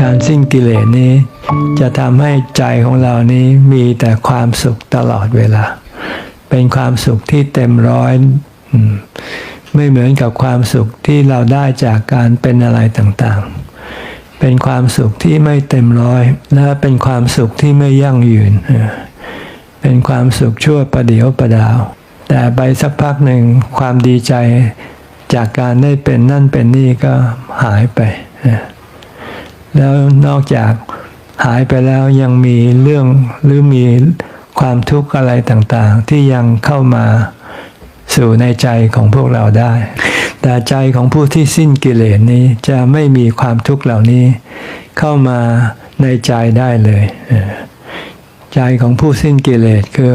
การสิ้นกิเลสนี้ จะทำให้ใจของเรานี้มีแต่ความสุขตลอดเวลา เป็นความสุขที่เต็มร้อยไม่เหมือนกับความสุขที่เราได้จากการเป็นอะไรต่างๆ เป็นความสุขที่ไม่เต็มร้อยและเป็นความสุขที่ไม่ยั่งยืน เป็นความสุขชั่วประเดียวประดาว แต่ไปสักพักหนึ่งความดีใจจากการได้เป็นนั่นเป็นนี่ก็หายไปเแล้วนอกจากหายไปแล้วยังมีเรื่องหรือมีความทุกข์อะไรต่างๆ ที่ยังเข้ามาสู่ในใจของพวกเราได้ แต่ใจของผู้ที่สิ้นกิเลสนี้จะไม่มีความทุกข์เหล่านี้ เข้ามาในใจได้เลย ใจของผู้สิ้นกิเลสคือ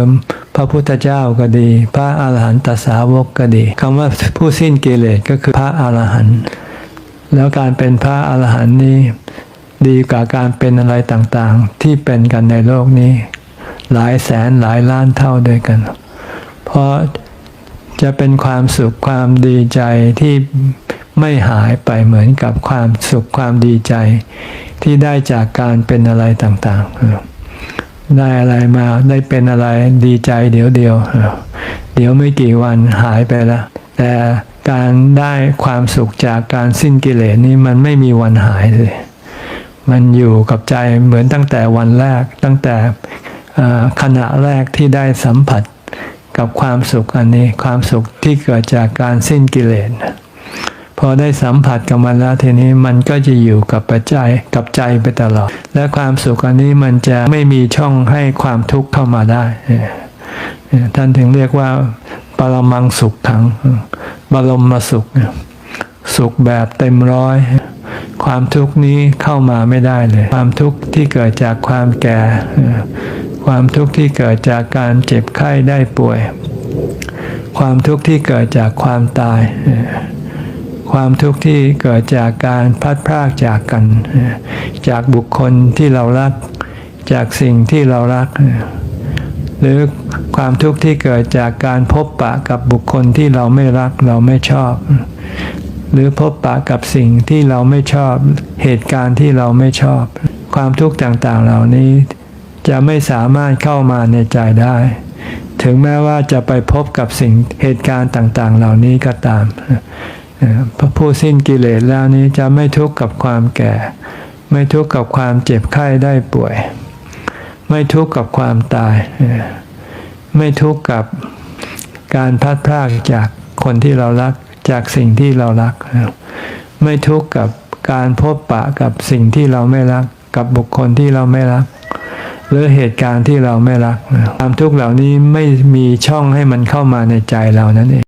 พระพุทธเจ้าก็ดี พระอาหารหันตสาวกก็ดีคำว่าผู้สิ้นกิเลสก็คือพระอาหารหันต์แล้วการเป็นพระอรหันต์นี้ ดีกว่าการเป็นอะไรต่างๆ ที่เป็นกันในโลกนี้ หลายแสนหลายล้านเท่าด้วยกัน เพราะจะเป็นความสุขความดีใจที่ไม่หายไปเหมือนกับความสุขความดีใจ ที่ได้จากการเป็นอะไรต่างๆ ได้อะไรมาได้เป็นอะไรดีใจเดี๋ยวเดียว เดี๋ยวไม่กี่วันหายไปแล้วแต่การได้ความสุขจากการสิ้นกิเลสนี้มันไม่มีวันหายเลย มันอยู่กับใจเหมือนตั้งแต่วันแรก ตั้งแต่ขณะแรกที่ได้สัมผัสกับความสุขอันนี้ความสุขที่เกิดจากการสิ้นกิเลสพอได้สัมผัสกับมันแล้วทีนี้มันก็จะอยู่กับปัจจัยกับใจไปตลอด และความสุขอันนี้มันจะไม่มีช่องให้ความทุกข์เข้ามาได้ท่านถึงเรียกว่าปรมังสุขขังบรมมาสุข สุขแบบเต็มร้อย ความทุกข์นี้เข้ามาไม่ได้เลย ความทุกข์ที่เกิดจากความแก่ ความทุกข์ที่เกิดจากการเจ็บไข้ได้ป่วย ความทุกข์ที่เกิดจากความตาย ความทุกข์ที่เกิดจากการพัดพรากจากกัน จากบุคคลที่เรารัก จากสิ่งที่เรารัก หรือความทุกข์ที่เกิดจากการพบปะกับบุคคลที่เราไม่รักเราไม่ชอบ หรือพบปะกับสิ่งที่เราไม่ชอบ เหตุการณ์ที่เราไม่ชอบ ความทุกข์ต่างๆเหล่านี้ จะไม่สามารถเข้ามาในใจได้ ถึงแม้ว่าจะไปพบกับสิ่งเหตุการณ์ต่างๆ เหล่านี้ก็ตามพระผู้สิ้นกิเลสแล้วนี้จะไม่ทุกข์กับความแก่ ไม่ทุกข์กับความเจ็บไข้ได้ป่วย ไม่ทุกข์กับความตาย ไม่ทุกข์กับการพัดพรากจากคนที่เรารัก จากสิ่งที่เรารัก ไม่ทุกข์กับการพบปะกับสิ่งที่เราไม่รัก กับบุคคลที่เราไม่รัก หรือเหตุการณ์ที่เราไม่รักความทุกข์เหล่านี้ไม่มีช่องให้มันเข้ามาในใจเรานั่นเอง